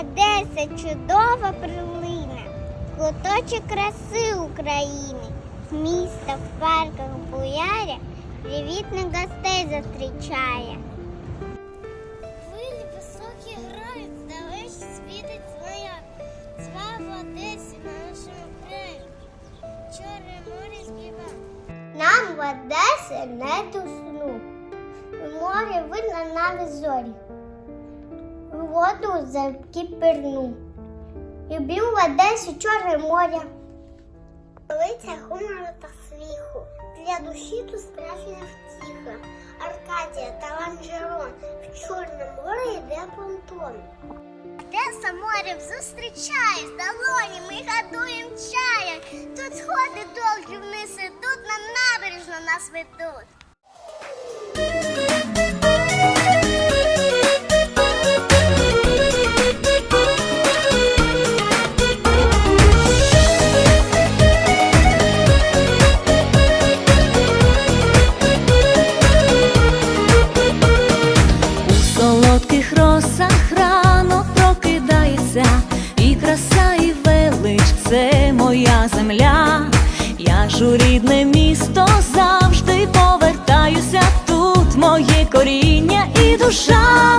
Одеса чудова прилина, куточок краси України. Міста в парках буяє, привітно гостей зустрічає. Хвилі високі грають, здалечі світить своя. Слава Одесі нашому краю. Чорне море співа. Нам в Одесі не до сну. Море видно навіть зорі. Воду закипірну. Люблю в Одесі Чорне море. Лиця гумору та сміху. Для душі тут справжня втіха. Аркадія та Ланжерон. В Чорне море йде понтон. Одеса морем зустрічає, з долоні ми гадуємо чая. Тут сходи довгі вниз ідуть, на набережну нас ведуть. Солодких росах рано прокидається, і краса, і велич це моя земля. Я ж у рідне місто завжди повертаюся. Тут моє коріння і душа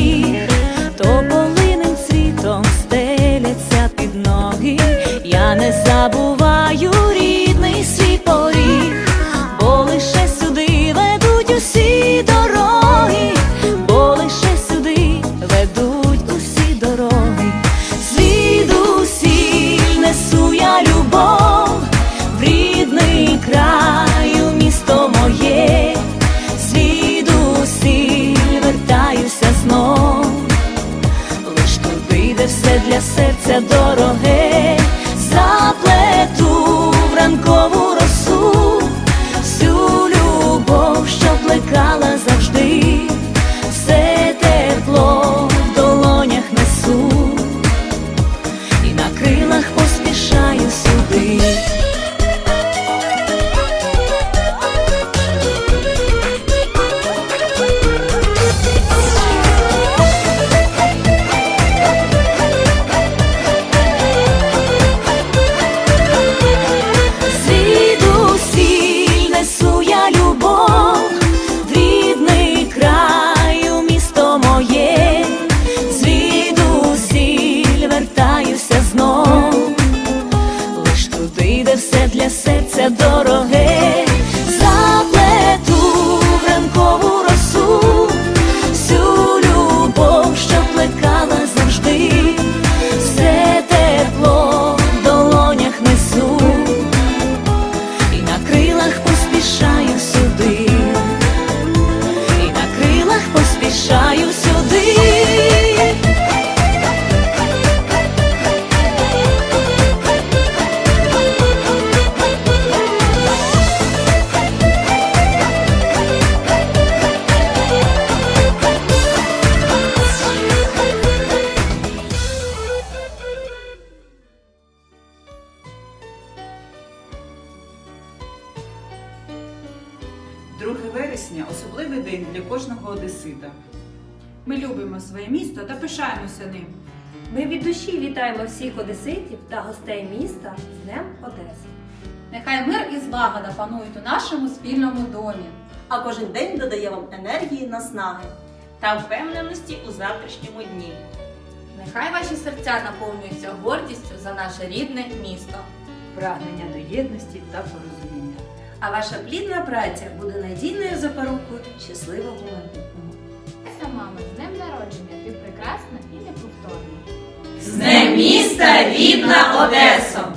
туди, все для серця дороге, заплету в ранкову серця вересня особливий день для кожного одесита. Ми любимо своє місто та пишаємося ним. Ми від душі вітаємо всіх одеситів та гостей міста з Днем Одеси. Нехай мир і злагода панують у нашому спільному домі. а кожен день додає вам енергії, наснаги. та впевненості у завтрашньому дні. Нехай ваші серця наповнюються гордістю за наше рідне місто. Прагнення до єдності та порозуміння. А ваша плідна праця буде надійною запорукою щасливого майбутнього. Мама, з днем народження, ти прекрасна і неповторна. З Днем міста рідна Одесо!